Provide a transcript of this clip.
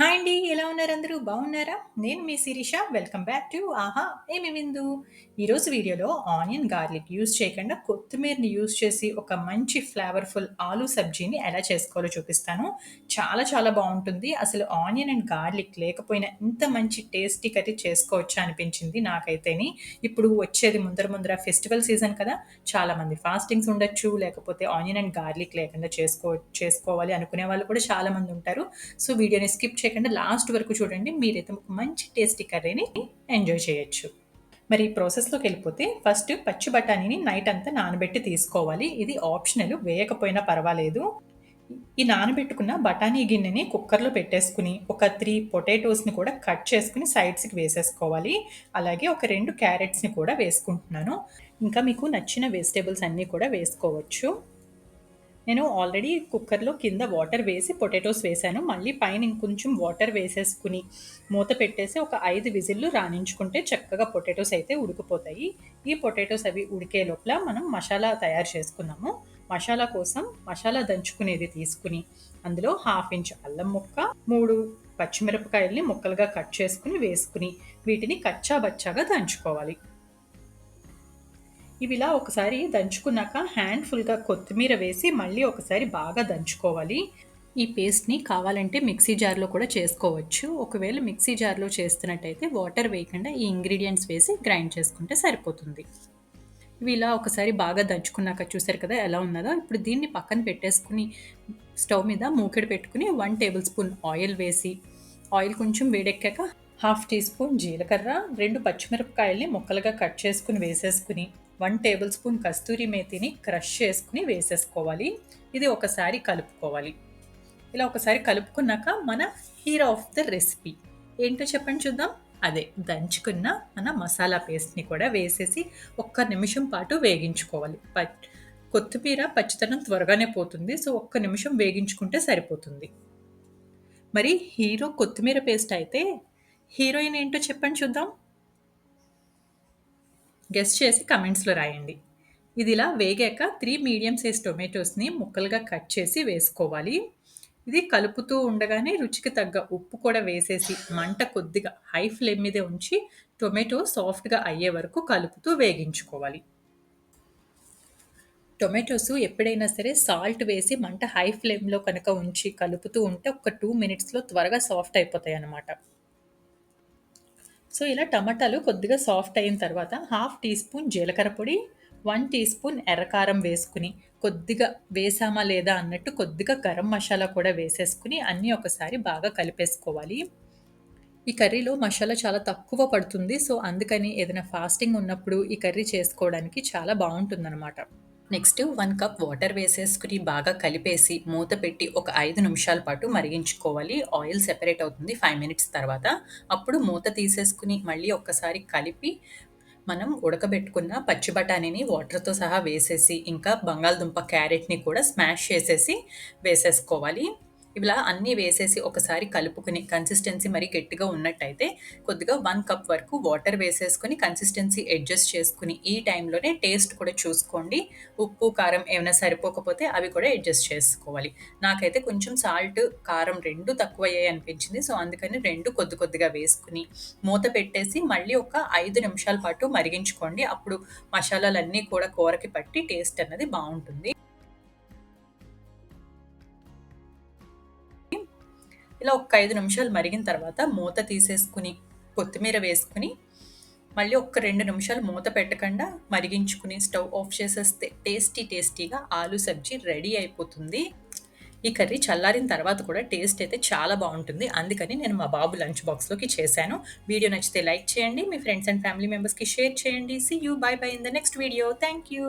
Hi అండి. ఎలా ఉన్నారు అందరూ? బాగున్నారా? నేను మీ Shirisha. Welcome back to Aha! Emi Vindu. ఈరోజు వీడియోలో ఆనియన్, గార్లిక్ యూజ్ చేయకుండా కొత్తిమీరని యూజ్ చేసి ఒక మంచి ఫ్లేవర్‌ఫుల్ ఆలు సబ్జీని ఎలా చేసుకోవాలో చూపిస్తాను. చాలా చాలా బాగుంటుంది అసలు ఆనియన్ అండ్ గార్లిక్ లేకపోయినా ఇంత మంచి టేస్టీ కర్రీ చేసుకోవచ్చా అనిపించింది నాకైతేని. ఇప్పుడు వచ్చేది ముందర ముందర ఫెస్టివల్ సీజన్ కదా! చాలామంది ఫాస్టింగ్స్ ఉండొచ్చు. లేకపోతే ఆనియన్ అండ్ గార్లిక్ లేకుండా చేసుకో చేసుకోవాలి అనుకునే వాళ్ళు కూడా చాలామంది ఉంటారు. సో, వీడియోని స్కిప్ చేయకుండా లాస్ట్ వరకు చూడండి. మీరైతే ఒక మంచి టేస్టీ కర్రీని ఎంజాయ్ చేయొచ్చు. మరి ఈ ప్రాసెస్‌లోకి వెళ్ళిపోతే ఫస్ట్ పచ్చి బఠానీని నైట్ అంతా నానబెట్టి తీసుకోవాలి. ఇది ఆప్షనల్ వేయకపోయినా పర్వాలేదు. ఈ నానబెట్టుకున్న బఠానీ గిన్నెని కుక్కర్‌లో పెట్టేసుకుని ఒక త్రీ పొటాటోస్‌ని కూడా కట్ చేసుకుని సైడ్స్‌కి వేసేసుకోవాలి. అలాగే ఒక రెండు క్యారెట్స్‌ని కూడా వేసుకుంటున్నాను. ఇంకా మీకు నచ్చిన వెజిటేబుల్స్ అన్నీ కూడా వేసుకోవచ్చు. నేను ఆల్రెడీ కుక్కర్‌లో కింద వాటర్ వేసి పొటాటోస్ వేశాను. మళ్ళీ పైన ఇంకొంచెం వాటర్ వేసేసుకుని, మూత పెట్టేసి ఒక ఐదు విజిల్లు రాణించుకుంటే చక్కగా పొటాటోస్ అయితే ఉడికిపోతాయి. ఈ పొటాటోస్ అవి ఉడికే లోపల మనం మసాలా తయారు చేసుకున్నాము మసాలా కోసం మసాలా దంచుకునేది తీసుకుని, అందులో హాఫ్ ఇంచ్ అల్లం ముక్క, మూడు పచ్చిమిరపకాయల్ని ముక్కలుగా కట్ చేసుకుని వేసుకుని, వీటిని కచ్చా బచ్చాగా దంచుకోవాలి. ఇవిలా ఒకసారి దంచుకున్నాక హ్యాండ్‌ఫుల్‌గా కొత్తిమీర వేసి మళ్ళీ ఒకసారి బాగా దంచుకోవాలి. ఈ పేస్ట్‌ని కావాలంటే మిక్సీ జార్‌లో కూడా చేసుకోవచ్చు. ఒకవేళ మిక్సీ జార్‌లో చేస్తున్నట్టయితే వాటర్ వేయకుండా ఈ ఇంగ్రీడియంట్స్ వేసి గ్రైండ్ చేసుకుంటే సరిపోతుంది. ఇవి ఇలా ఒకసారి బాగా దంచుకున్నాక చూసారు కదా ఎలా ఉన్నదో. ఇప్పుడు దీన్ని పక్కన పెట్టేసుకుని స్టవ్ మీద మూకెడు పెట్టుకుని వన్ టేబుల్ స్పూన్ ఆయిల్ వేసి, ఆయిల్ కొంచెం వేడెక్కాక హాఫ్ టీ స్పూన్ జీలకర్ర, రెండు పచ్చిమిరపకాయల్ని ముక్కలుగా కట్ చేసుకుని వేసేసుకుని, వన్ టేబుల్ స్పూన్ కస్తూరి మేతిని క్రష్ చేసుకుని వేసేసుకోవాలి. ఇది ఒకసారి కలుపుకోవాలి. ఇలా ఒకసారి కలుపుకున్నాక మన హీరో ఆఫ్ ద రెసిపీ ఏంటో చెప్పండి చూద్దాం. అదే దంచుకున్న మన మసాలా పేస్ట్‌ని కూడా వేసేసి ఒక్క నిమిషం పాటు వేగించుకోవాలి. ప కొత్తిమీర పచ్చితనం త్వరగానే పోతుంది. సో, ఒక్క నిమిషం వేగించుకుంటే సరిపోతుంది. మరి హీరో కొత్తిమీర పేస్ట్ అయితే హీరోయిన్ ఏంటో చెప్పండి చూద్దాం. గెస్ చేసి కమెంట్స్‌లో రాయండి. ఇదిలా వేగాక త్రీ మీడియం సైజ్ టొమాటోస్‌ని ముక్కలుగా కట్ చేసి వేసుకోవాలి. ఇది కలుపుతూ ఉండగానే రుచికి తగ్గ ఉప్పు కూడా వేసేసి మంట కొద్దిగా హై ఫ్లేమ్ మీదే ఉంచి టొమాటో సాఫ్ట్‌గా అయ్యే వరకు కలుపుతూ వేగించుకోవాలి. టొమాటోస్ ఎప్పుడైనా సరే సాల్ట్ వేసి మంట హై ఫ్లేమ్‌లో కనుక ఉంచి కలుపుతూ ఉంటే ఒక టూ మినిట్స్‌లో త్వరగా సాఫ్ట్ అయిపోతాయి అన్నమాట సో, ఇలా టమాటాలు కొద్దిగా సాఫ్ట్ అయిన తర్వాత హాఫ్ టీ స్పూన్ జీలకర్ర పొడి, వన్ టీ స్పూన్ ఎర్రకారం వేసుకుని, కొద్దిగా వేసామా లేదా అన్నట్టు కొద్దిగా గరం మసాలా కూడా వేసేసుకుని అన్నీ ఒకసారి బాగా కలిపేసుకోవాలి. ఈ కర్రీలో మసాలా చాలా తక్కువ పడుతుంది. సో, అందుకని ఏదైనా ఫాస్టింగ్ ఉన్నప్పుడు ఈ కర్రీ చేసుకోవడానికి చాలా బాగుంటుందన్నమాట నెక్స్ట్ వన్ కప్ వాటర్ వేసేసుకుని బాగా కలిపేసి మూత పెట్టి ఒక ఐదు నిమిషాల పాటు మరిగించుకోవాలి. ఆయిల్ సెపరేట్ అవుతుంది ఫైవ్ మినిట్స్ తర్వాత. అప్పుడు మూత తీసేసుకుని మళ్ళీ ఒక్కసారి కలిపి మనం ఉడకబెట్టుకున్న పచ్చి బఠానీని వాటర్‌తో సహా వేసేసి, ఇంకా బంగాళదుంప, క్యారెట్‌ని కూడా స్మాష్ చేసేసి వేసేసుకోవాలి. ఇలా అన్నీ వేసేసి ఒకసారి కలుపుకొని కన్సిస్టెన్సీ మరీ గట్టిగా ఉన్నట్టయితే కొద్దిగా వన్ కప్ వరకు వాటర్ వేసేసుకొని కన్సిస్టెన్సీ అడ్జస్ట్ చేసుకుని ఈ టైంలోనే టేస్ట్ కూడా చూసుకోండి. ఉప్పు, కారం ఏమైనా సరిపోకపోతే అవి కూడా అడ్జస్ట్ చేసుకోవాలి. నాకైతే కొంచెం సాల్ట్, కారం రెండు తక్కువ అయ్యాయి అనిపించింది. సో, అందుకని రెండు కొద్ది కొద్దిగా వేసుకుని మూత పెట్టేసి మళ్ళీ ఒక ఐదు నిమిషాల పాటు మరిగించుకోండి. అప్పుడు మసాలాలన్నీ కూడా కూరకి పట్టి టేస్ట్ అన్నది బాగుంటుంది ఇలా ఒక ఐదు నిమిషాలు మరిగిన తర్వాత మూత తీసేసుకుని, కొత్తిమీర వేసుకొని, మళ్ళీ ఒక రెండు నిమిషాలు మూత పెట్టకుండా మరిగించుకుని స్టవ్ ఆఫ్ చేసేస్తే టేస్టీ టేస్టీగా ఆలు సబ్జీ రెడీ అయిపోతుంది. ఈ కర్రీ చల్లారిన తర్వాత కూడా టేస్ట్ అయితే చాలా బాగుంటుంది అందుకని నేను మా బాబు లంచ్ బాక్స్‌లోకి చేశాను. వీడియో నచ్చితే లైక్ చేయండి. మీ ఫ్రెండ్స్ అండ్ ఫ్యామిలీ మెంబర్స్‌కి షేర్ చేయండి. See you. Bye bye in the next video. Thank you.